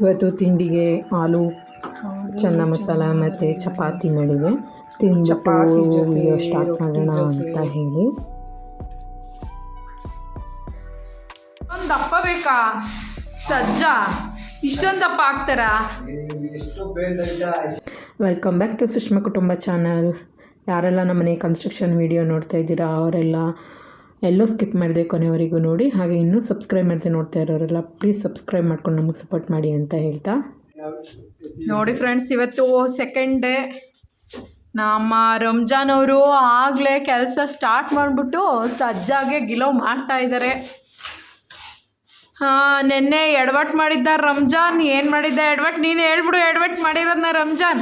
ಇವತ್ತು ತಿಂಡಿಗೆ ಆಲೂ ಚೆನ್ನ ಮಸಾಲ ಮತ್ತು ಚಪಾತಿ ಮಾಡಿದೆ. ತಿಂದ್ಬಿಟ್ಟು ಚಪಾತಿ ವಿಡಿಯೋ ಸ್ಟಾರ್ಟ್ ಮಾಡೋಣ ಅಂತ ಹೇಳಿ. ಒಂದು ದಪ್ಪ ಬೇಕಾ? ಸಜ್ಜ. ಇಷ್ಟೊಂದು ದಪ್ಪ ಹಾಕ್ತಾರಾ ವೆಲ್ಕಮ್ ಬ್ಯಾಕ್ ಟು ಸುಷ್ಮಾ ಕುಟುಂಬ ಚಾನಲ್ ಯಾರೆಲ್ಲ ನಮ್ಮನೆ ಕನ್ಸ್ಟ್ರಕ್ಷನ್ ವಿಡಿಯೋ ನೋಡ್ತಾ ಇದ್ದೀರಾ ಅವರೆಲ್ಲ ಎಲ್ಲೋ ಸ್ಕಿಪ್ ಮಾಡಿದೆ ಕೊನೆವರೆಗೂ ನೋಡಿ. ಹಾಗೆ ಇನ್ನೂ ಸಬ್ಸ್ಕ್ರೈಬ್ ಮಾಡದೆ ನೋಡ್ತಾ ಇರೋರೆಲ್ಲ ಪ್ಲೀಸ್ ಸಬ್ಸ್ಕ್ರೈಬ್ ಮಾಡ್ಕೊಂಡು ನಮಗೆ ಸಪೋರ್ಟ್ ಮಾಡಿ ಅಂತ ಹೇಳ್ತಾ. ನೋಡಿ ಫ್ರೆಂಡ್ಸ್, ಇವತ್ತು ಸೆಕೆಂಡ್ ಡೇ ನಮ್ಮ ರಂಜಾನ್ ಅವರು ಆಗಲೇ ಕೆಲಸ ಸ್ಟಾರ್ಟ್ ಮಾಡಿಬಿಟ್ಟು ಸಜ್ಜಾಗೆ ಗಿಲೋ ಮಾಡ್ತಾ ಇದ್ದಾರೆ ಹಾಂ, ನಿನ್ನೆ ಎಡವಟ್ ಮಾಡಿದ್ದ ರಂಜಾನ್, ಏನು ಮಾಡಿದ್ದ ಎಡವಟ್? ನೀನು ಹೇಳ್ಬಿಡು, ಎಡವಟ್ ಮಾಡಿರೋದನ್ನ ರಂಜಾನ್.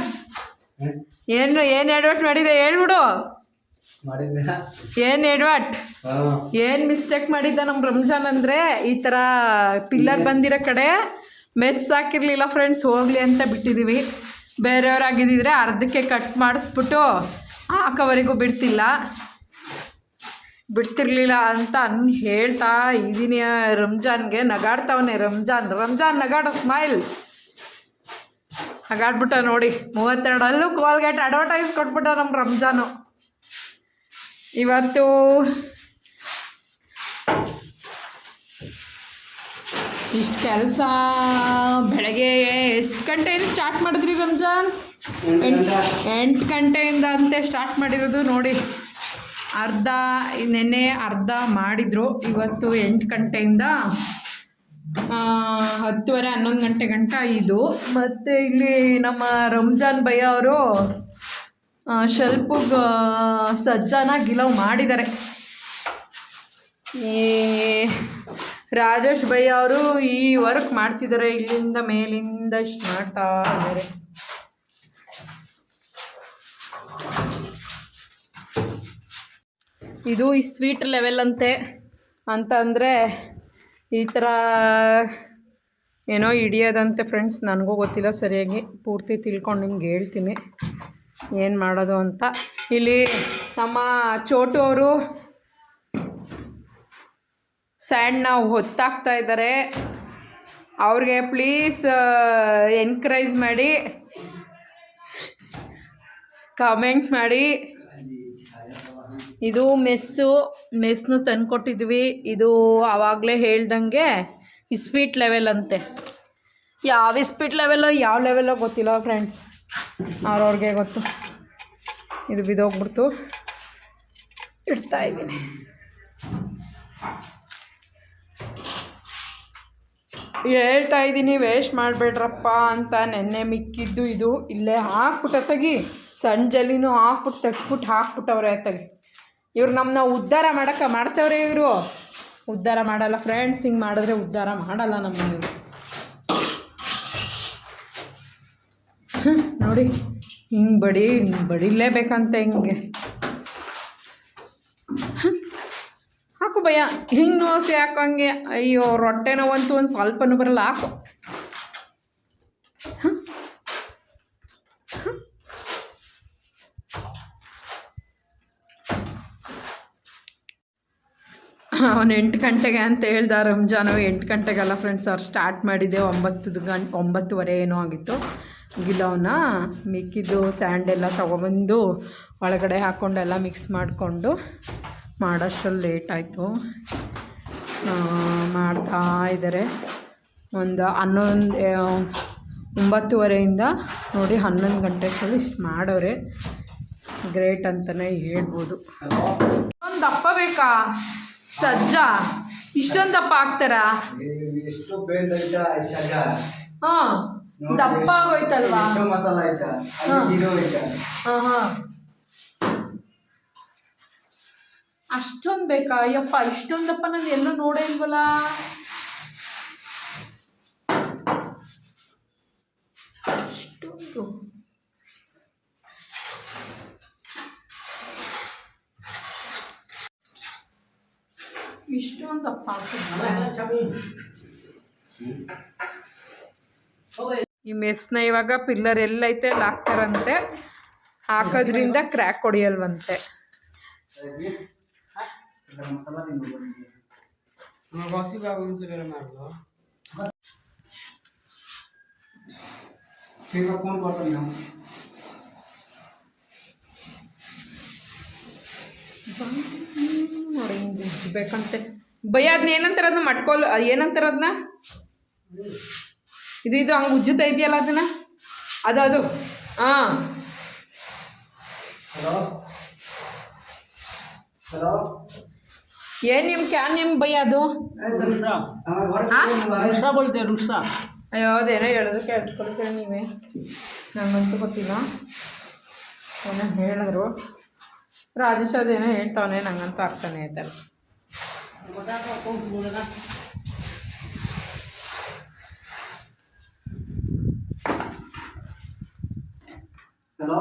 ಏನು ಏನು ಎಡವಟ್ ಮಾಡಿದೆ ಹೇಳ್ಬಿಡು. ಏನು ಎಡ್ವಾಟ್ ಏನ್ ಮಿಸ್ಟೇಕ್ ಮಾಡಿದ್ದ ನಮ್ಮ ರಂಜಾನ್ ಅಂದ್ರೆ ಈ ತರ ಪಿಲ್ಲರ್ ಬಂದಿರೋ ಕಡೆ ಮೆಸ್ ಹಾಕಿರಲಿಲ್ಲ ಫ್ರೆಂಡ್ಸ್ ಹೋಗ್ಲಿ ಅಂತ ಬಿಟ್ಟಿದ್ದೀವಿ ಬೇರೆಯವ್ರಾಗಿದ್ದಿದ್ರೆ ಅರ್ಧಕ್ಕೆ ಕಟ್ ಮಾಡಿಸ್ಬಿಟ್ಟು ಹಾಕೋವರೆಗೂ ಬಿಡ್ತಿಲ್ಲ. ಬಿಡ್ತಿರ್ಲಿಲ್ಲ ಅಂತ ಅನ್ ಹೇಳ್ತಾ ಇದೀನಿ ರಂಜಾನ್ಗೆ. ನಗಾಡ್ತಾವನೆ ರಂಜಾನ್. ರಂಜಾನ್ ನಗಾಡೋ ಸ್ಮೈಲ್ ನಗಾಡ್ಬಿಟ್ಟ ನೋಡಿ. ಮೂವತ್ತೆರಡಲ್ಲೂ ಕೋಲ್ಗೇಟ್ ಅಡ್ವರ್ಟೈಸ್ ಕೊಟ್ಬಿಟ್ಟ ನಮ್ಮ ರಂಜಾನು. ಇವತ್ತು ಇಷ್ಟು ಕೆಲಸ. ಬೆಳಗ್ಗೆ ಎಷ್ಟು ಗಂಟೆಯಿಂದ ಸ್ಟಾರ್ಟ್ ಮಾಡಿದ್ರಿ ರಂಜಾನ್? ಎಂಟು ಎಂಟು ಗಂಟೆಯಿಂದ ಅಂತೆ ಸ್ಟಾರ್ಟ್ ಮಾಡಿರೋದು ನೋಡಿ. ಅರ್ಧ ನೆನ್ನೆ ಅರ್ಧ ಮಾಡಿದರು. ಇವತ್ತು ಎಂಟು ಗಂಟೆಯಿಂದ ಹತ್ತುವರೆ ಹನ್ನೊಂದು ಗಂಟೆ ಗಂಟ ಇದು. ಮತ್ತು ಇಲ್ಲಿ ನಮ್ಮ ರಂಜಾನ್ ಭಯ್ಯ ಅವರು ಶೆಲ್ಪಿಗೆ ಸಜ್ಜಾನ ಗಿಲವ್ ಮಾಡಿದ್ದಾರೆ ಈ ರಾಜೇಶ್ ಭಯ್ಯ ಅವರು ಈ ವರ್ಕ್ ಮಾಡ್ತಿದ್ದಾರೆ ಇಲ್ಲಿಂದ ಮೇಲಿಂದ ಮಾಡ್ತಾ ಇದ್ದಾರೆ ಇದು ಈ ಸ್ವೀಟ್ ಲೆವೆಲ್ ಅಂತೆ. ಅಂತ ಅಂದರೆ ಈ ಥರ ಏನೋ ಹಿಡಿಯೋದಂತೆ ಫ್ರೆಂಡ್ಸ್, ನನಗೂ ಗೊತ್ತಿಲ್ಲ ಸರಿಯಾಗಿ. ಪೂರ್ತಿ ತಿಳ್ಕೊಂಡು ನಿಮ್ಗೆ ಹೇಳ್ತೀನಿ. ಏನು ಮಾಡೋದು ಅಂತ. ಇಲ್ಲಿ ನಮ್ಮ ಚೋಟು ಅವರು ಸ್ಯಾಂಡ್ನ ಹೊತ್ತಾಗ್ತಾ ಇದ್ದಾರೆ. ಅವ್ರಿಗೆ ಪ್ಲೀಸ್ ಎನ್ಕರೇಜ್ ಮಾಡಿ ಕಮೆಂಟ್ ಮಾಡಿ. ಇದು ಮೆಸ್ಸು ಮೆಸ್ನು ತಂದುಕೊಟ್ಟಿದ್ವಿ. ಇದು ಆವಾಗಲೇ ಹೇಳ್ದಂಗೆ ಇಸ್ಪೀಟ್ ಲೆವೆಲ್ ಅಂತೆ. ಯಾವ ಇಸ್ಪೀಟ್ ಲೆವೆಲ್ಲೋ ಯಾವ ಲೆವೆಲ್ಲೋ ಗೊತ್ತಿಲ್ಲ ಫ್ರೆಂಡ್ಸ್ ಅವ್ರವ್ರಿಗೆ ಗೊತ್ತು. ಇದು ಬಿದ್ದೋಗ್ಬಿಡ್ತು. ಇಡ್ತಾ ಇದ್ದೀನಿ. ಹೇಳ್ತಾ ಇದ್ದೀನಿ ವೇಸ್ಟ್ ಮಾಡಬೇಡ್ರಪ್ಪ ಅಂತ ನೆನ್ನೆ ಮಿಕ್ಕಿದ್ದು ಇದು. ಇಲ್ಲೇ ಹಾಕ್ಬಿಟ್ಟ, ತೆಗಿ. ಸಂಜಲಿನೂ ಹಾಕ್ಬಿಟ್ಟು ತಟ್ಬಿಟ್ಟು ಹಾಕ್ಬಿಟ್ಟವ್ರೆ, ತೆಗಿ. ಇವ್ರು ನಮ್ಮನ್ನ ಉದ್ಧಾರ ಮಾಡೋಕ್ಕೆ ಮಾಡ್ತವ್ರೆ ಇವರು. ಉದ್ಧಾರ ಮಾಡಲ್ಲ ಫ್ರೆಂಡ್ಸ್ ಹಿಂಗೆ ಮಾಡಿದ್ರೆ ಉದ್ಧಾರ ಮಾಡಲ್ಲ ನಮ್ಮ ಇವರು. ನೋಡಿ. ಹಿಂಗೆ ಬಡಿ, ಹಿಂಗೆ ಬಡಿಲೇಬೇಕಂತ ಹಿಂಗೆ. ಹಾಕು ಭಯ, ಹಿಂಗೆ ನೋಸಿ ಹಂಗೆ ಅಯ್ಯೋ, ರೊಟ್ಟೆ ನೋವಂತೂ ಒಂದು ಸ್ವಲ್ಪನೂ ಬರಲ್ಲ, ಹಾಕು. ಅವನು ಎಂಟು ಗಂಟೆಗೆ ಅಂತ ಹೇಳ್ದ ರಂಜಾನು. ಎಂಟು ಗಂಟೆಗೆಲ್ಲ ಫ್ರೆಂಡ್ಸ್ ಅವ್ರು ಸ್ಟಾರ್ಟ್ ಮಾಡಿದ್ದೆ ಒಂಬತ್ತು ಗಂಟೆ ಒಂಬತ್ತುವರೆ ಏನೋ ಆಗಿತ್ತು. ಗಿಲವನ್ನ ಮಿಕ್ಕಿದ್ದು ಸ್ಯಾಂಡ್ ಎಲ್ಲ ತೊಗೊಬಂದು ಒಳಗಡೆ ಹಾಕ್ಕೊಂಡೆಲ್ಲ ಮಿಕ್ಸ್ ಮಾಡಿಕೊಂಡು ಮಾಡೋಷ್ಟರಲ್ಲಿ ಲೇಟ್ ಆಯಿತು. ಮಾಡ್ತಾ ಇದ್ದಾರೆ. ಒಂದು ಹನ್ನೊಂದು ಒಂಬತ್ತುವರೆಯಿಂದ ನೋಡಿ ಹನ್ನೊಂದು ಗಂಟೆ ಸಲ ಇಷ್ಟು ಮಾಡೋರೆ. ಗ್ರೇಟ್ ಅಂತಲೇ ಹೇಳ್ಬೋದು. ಒಂದು ದಪ್ಪ ಬೇಕಾ? ಸಜ್ಜ ಇಷ್ಟೊಂದು ದಪ್ಪ ಹಾಕ್ತಾರಾ ಹಾಂ. ದಪ್ಪ ಆಗೋಯ್ತಲ್ವಾ ಮಸಾಲ ಐತಾ. ಹಾ. ಹಾಂ ಅಷ್ಟೊಂದು ಬೇಕಾ? ಅಯ್ಯಪ್ಪ ಇಷ್ಟೊಂದಪ್ಪ ನಾನು ಎಲ್ಲೂ ನೋಡೇ ಇಲ್ವಲ್ಲ? ಅಷ್ಟೊಂದು. ಇಷ್ಟೊಂದಪ್ಪ? ಈ ಮೆಸ್ನ ಇವಾಗ ಪಿಲ್ಲರ್ ಎಲ್ಲೈತೆ ಅಲ್ಲಿ ಹಾಕ್ತಾರಂತೆ ಹಾಕೋದ್ರಿಂದ ಕ್ರ್ಯಾಕ್ ಹೊಡೆಯಲ್ವಂತೆ. ಬೇಕಂತೆ ಹಿಂಗೆ ಭಯ ಅದನ್ನ ಏನಂತಾರದನ್ನ ಮಟ್ಕೋಲ್ ಏನಂತಾರದನ್ನ ಇದು ಇದು ಹಂಗೆ ಉಜ್ಜುತ್ತೈತಿಯಲ್ಲ ಅದನ್ನ? ಅದು ಅದು ಹಾಂ. ಏನು ನಿಮ್ಮ ಕ್ಯಾನ್ ನಿಮ್ಮ ಬೈ ಅದು? ಅಯ್ಯೋ ಅದೇನೋ ಹೇಳಿದ್ರು ಕೇಳಿಸ್ಕೊಳ್ತೀರ ನೀವೇ. ನನಗಂತೂ ಗೊತ್ತಿಲ್ಲ. ಏನೋ ಹೇಳಿದ್ರು. ರಾಜೇಶ್ ಅದೇನೋ ಹೇಳ್ತಾವನೆ ನಂಗಂತೂ ಆಗ್ತಾನೆ ಆಯ್ತಲ್ಲ. ಹಲೋ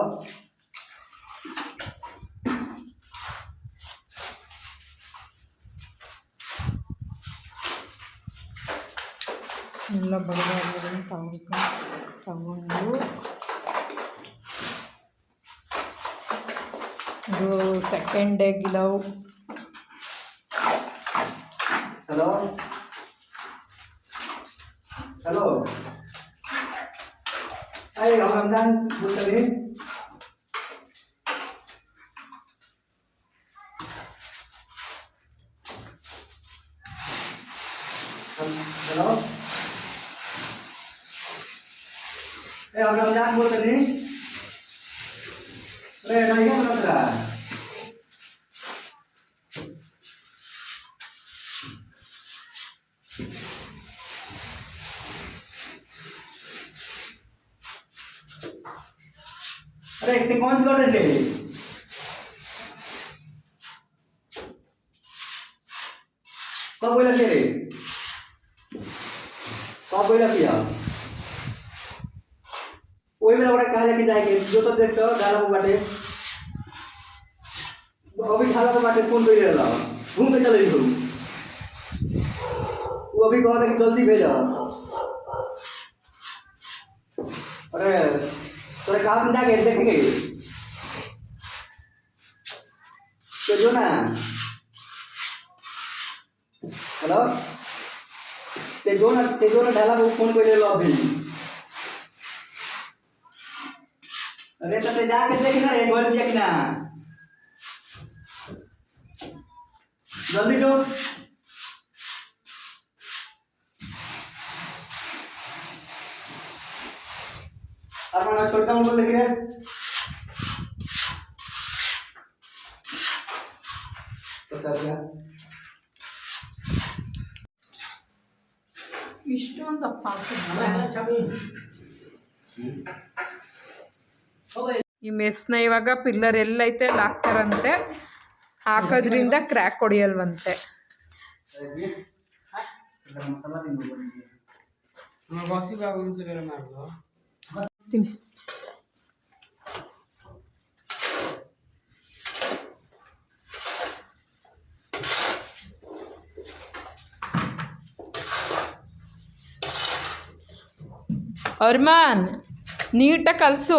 ಎಲ್ಲ ಬಡಗಾರಗಳನ್ನು ತಗೊಂಡು ತಗೊಂಡು ಇದು ಸೆಕೆಂಡ್ ಡೇ ಗಿಲವು ಹಲೋ ಹಲೋ ಅಯ್ಯ ರಂಜಾನ್ हेलो ए हम रमज़ान बोलते हैं अरे नहीं क्या बोल रहा है अरे कौन कर रहे थे कब बोला किया वही मेरा बड़ा कहा लेके जाएंगे जो तो देखते हो डाला को बाटे अभी ढाला को बाटे फोन पे रहा घूम के चले जाओ वो अभी कहा था कि जल्दी भेजा अरे तोरे कहा तुम जाके देखेंगे तो जो ना हेलो ते जो ना ते जो ना ढाला वो फ़ोन अरे तो ते जाके देख एक बार देख ना. जल्दी जो अपना छोटा मोटा लिख रहे ಈ ಮೆಸ್ನ ಇವಾಗ ಪಿಲ್ಲರ್ ಎಲ್ಲ ಎಲ್ಲೈತೆ ಹಾಕ್ತಾರಂತೆ ಹಾಕೋದ್ರಿಂದ ಕ್ರ್ಯಾಕ್ ಹೊಡಿಯಲ್ವಂತೆ. ಅರ್ಮಾನ್ ನೀಟಾಗಿ ಕಲಸು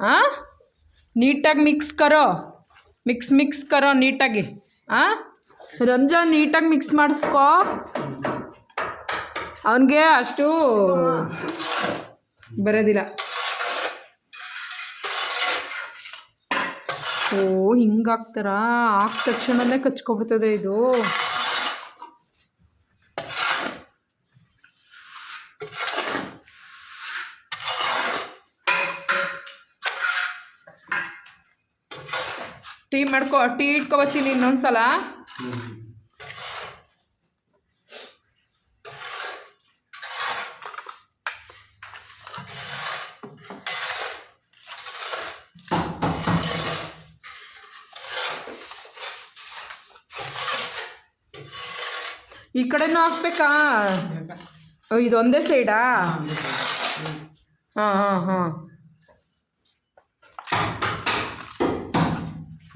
ಹಾಂ ನೀಟಾಗಿ ಮಿಕ್ಸ್ ಕರೋ, ಮಿಕ್ಸ್ ಮಿಕ್ಸ್ ಕರೋ ನೀಟಾಗಿ ಹಾಂ ರಂಜಾನ್ ನೀಟಾಗಿ ಮಿಕ್ಸ್ ಮಾಡಿಸ್ಕೋ. ಅವನಿಗೆ ಅಷ್ಟು ಬರೋದಿಲ್ಲ. ಓ, ಹಿಂಗಾಗ್ತಾರಾ? ಹಾಕ್ ತಕ್ಷಣನೇ ಕಚ್ಕೊಬಿಡ್ತದೆ ಇದು. ಟೀ ಮಾಡ್ಕೊ ಟೀ ಇಟ್ಕೊಬತ್ತೀನಿ ಇನ್ನೊಂದ್ಸಲ. ಈ ಕಡೆನೂ ಹಾಕ್ಬೇಕಾ? ಇದೊಂದೇ ಸೈಡಾ ಹಾಂ ಹಾಂ ಹಾಂ.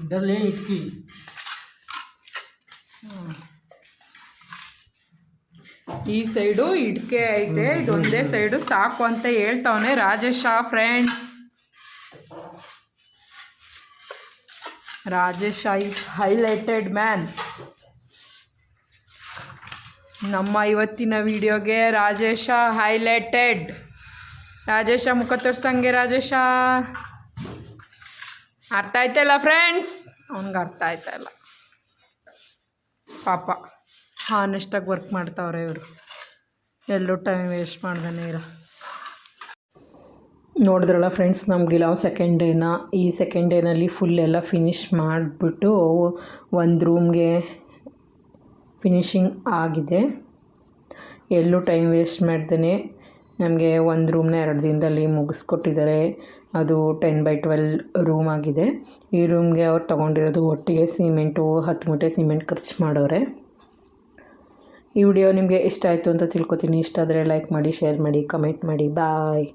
ಇದರಲ್ಲಿ ಇಕ್ಕಿ. ಈ ಸೈಡು ಇಡ್ಕೆ ಐತೆ, ಇದೊಂದೇ ಸೈಡು ಸಾಕು ಅಂತ ಹೇಳ್ತಾವನೆ Rajesh friend Rajesh is highlighted man ನಮ್ಮ ಇವತ್ತಿನ ವಿಡಿಯೋಗೆ ರಾಜೇಶ ಹೈಲೈಟೆಡ್ ರಾಜೇಶ, ಮುಖ ತೋರ್ಸಂಗೆ ರಾಜೇಶ. ಅರ್ಥ ಆಯ್ತಲ್ಲ ಫ್ರೆಂಡ್ಸ್ ಅವ್ನಿಗೆ ಅರ್ಥ ಆಯ್ತಾ ಇಲ್ಲ. ಪಾಪ. ಹಾನೆಸ್ಟಾಗಿ ವರ್ಕ್ ಮಾಡ್ತಾವ್ರೆ ಇವರು. ಎಲ್ಲರೂ ಟೈಮ್ ವೇಸ್ಟ್ ಮಾಡ್ದೇ ಇರೋ ನೋಡಿದ್ರಲ್ಲ ಫ್ರೆಂಡ್ಸ್ ನಮಗಿಲ್ಲ ಸೆಕೆಂಡ್ ಡೇನ ಈ ಸೆಕೆಂಡ್ ಡೇನಲ್ಲಿ ಫುಲ್ ಎಲ್ಲ ಫಿನಿಷ್ ಮಾಡಿಬಿಟ್ಟು ಒಂದು ರೂಮ್ಗೆ ಫಿನಿಶಿಂಗ್ ಆಗಿದೆ. ಎಲ್ಲೂ ಟೈಮ್ ವೇಸ್ಟ್ ಮಾಡ್ದೇ ನಮಗೆ ಒಂದು ರೂಮ್ನ ಎರಡು ದಿನದಲ್ಲಿ ಮುಗಿಸ್ಕೊಟ್ಟಿದ್ದಾರೆ. ಅದು ಟೆನ್ ಬೈ ಟ್ವೆಲ್ ರೂಮ್ ಆಗಿದೆ. ಈ ರೂಮ್ಗೆ ಅವ್ರು ತೊಗೊಂಡಿರೋದು ಒಟ್ಟಿಗೆ ಸಿಮೆಂಟು ಹತ್ತು ಮೂಟೆ ಸಿಮೆಂಟ್ ಖರ್ಚು ಮಾಡೋರೆ. ಈ ವಿಡಿಯೋ ನಿಮಗೆ ಇಷ್ಟ ಆಯಿತು ಅಂತ ತಿಳ್ಕೊತೀನಿ. ಇಷ್ಟ ಆದರೆ ಲೈಕ್ ಮಾಡಿ ಶೇರ್ ಮಾಡಿ ಕಮೆಂಟ್ ಮಾಡಿ. ಬಾಯ್